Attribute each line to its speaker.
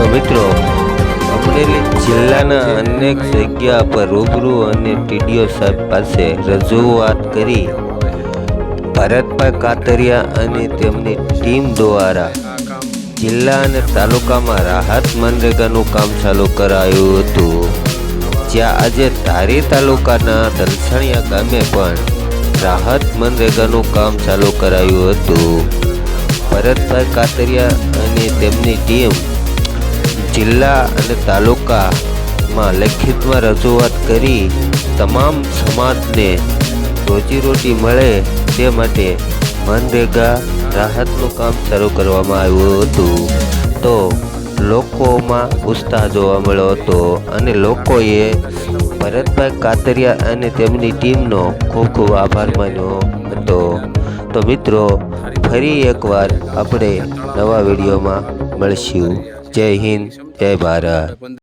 Speaker 1: તો મિત્રો, અમરેલી જિલ્લાના અનેક જગ્યા પર રૂબરૂ અને ટીડીઓ સાહેબ પાસે રજૂઆત કરી. ભરતભાઈ કાતરિયા અને તેમની ટીમ દ્વારા જિલ્લા અને તાલુકામાં રાહત મનરેગાનું કામ ચાલુ કરાયું હતું. જ્યાં આજે ધારી તાલુકાના દલસણિયા ગામે પણ રાહત મનરેગાનું કામ ચાલુ કરાયું હતું. ભરતભાઈ કાતરિયા અને તેમની ટીમ જિલ્લા અને તાલુકામાં લેખિતમાં રજૂઆત કરી તમામ સમાજને રોજીરોટી મળે તે માટે મનરેગા રાહતનું કામ શરૂ કરવામાં આવ્યું હતું. તો લોકોમાં ઉત્સાહ જોવા મળ્યો હતો અને લોકોએ ભરતભાઈ કાતરિયા અને તેમની ટીમનો ખૂબ ખૂબ આભાર માન્યો હતો. તો મિત્રો, ફરી એકવાર આપણે નવા વિડીયોમાં મળશું. જય હિન્દ જય ભારત.